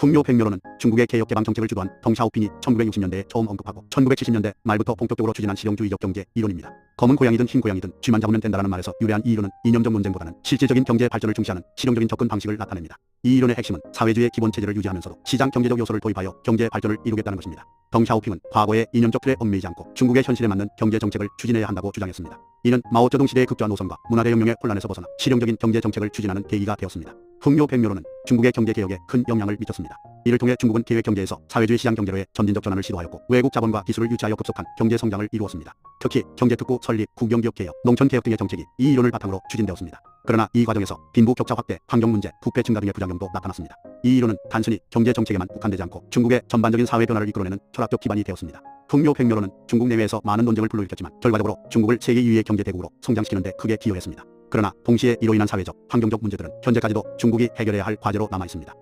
풍요 백묘로는 중국의 개혁 개방 정책을 주도한 덩샤오핑이 1960년대에 처음 언급하고 1970년대 말부터 본격적으로 추진한 실용주의적 경제 이론입니다. 검은 고양이든 흰 고양이든 쥐만 잡으면 된다는 말에서 유래한 이 이론은 이념적 논쟁보다는 실질적인 경제 발전을 중시하는 실용적인 접근 방식을 나타냅니다. 이 이론의 핵심은 사회주의의 기본 체제를 유지하면서도 시장 경제적 요소를 도입하여 경제 발전을 이루겠다는 것입니다. 덩샤오핑은 과거의 이념적 틀에 얽매이지 않고 중국의 현실에 맞는 경제 정책을 추진해야 한다고 주장했습니다. 이는 마오쩌둥 시대의 극좌 노선과 문화대혁명의 혼란에서 벗어나 실용적인 경제 정책을 추진하는 계기가 되었습니다. 풍요 백묘로는 중국의 경제 개혁에 큰 영향을 미쳤습니다. 이를 통해 중국은 기획 경제에서 사회주의 시장 경제로의 점진적 전환을 시도하였고 외국 자본과 기술을 유치하여 급속한 경제 성장을 이루었습니다. 특히 경제특구 설립, 국영기업 개혁, 농촌 개혁 등의 정책이 이 이론을 바탕으로 추진되었습니다. 그러나 이 과정에서 빈부 격차 확대, 환경 문제, 부패 증가 등의 부작용도 나타났습니다. 이 이론은 단순히 경제 정책에만 국한되지 않고 중국의 전반적인 사회 변화를 이끌어내는 철학적 기반이 되었습니다. 풍요 백묘로는 중국 내외에서 많은 논쟁을 불러일으켰지만 결과적으로 중국을 세계 2위의 경제 대국으로 성장시키는 데 크게 기여했습니다. 그러나 동시에 이로 인한 사회적, 환경적 문제들은 현재까지도 중국이 해결해야 할 과제로 남아 있습니다.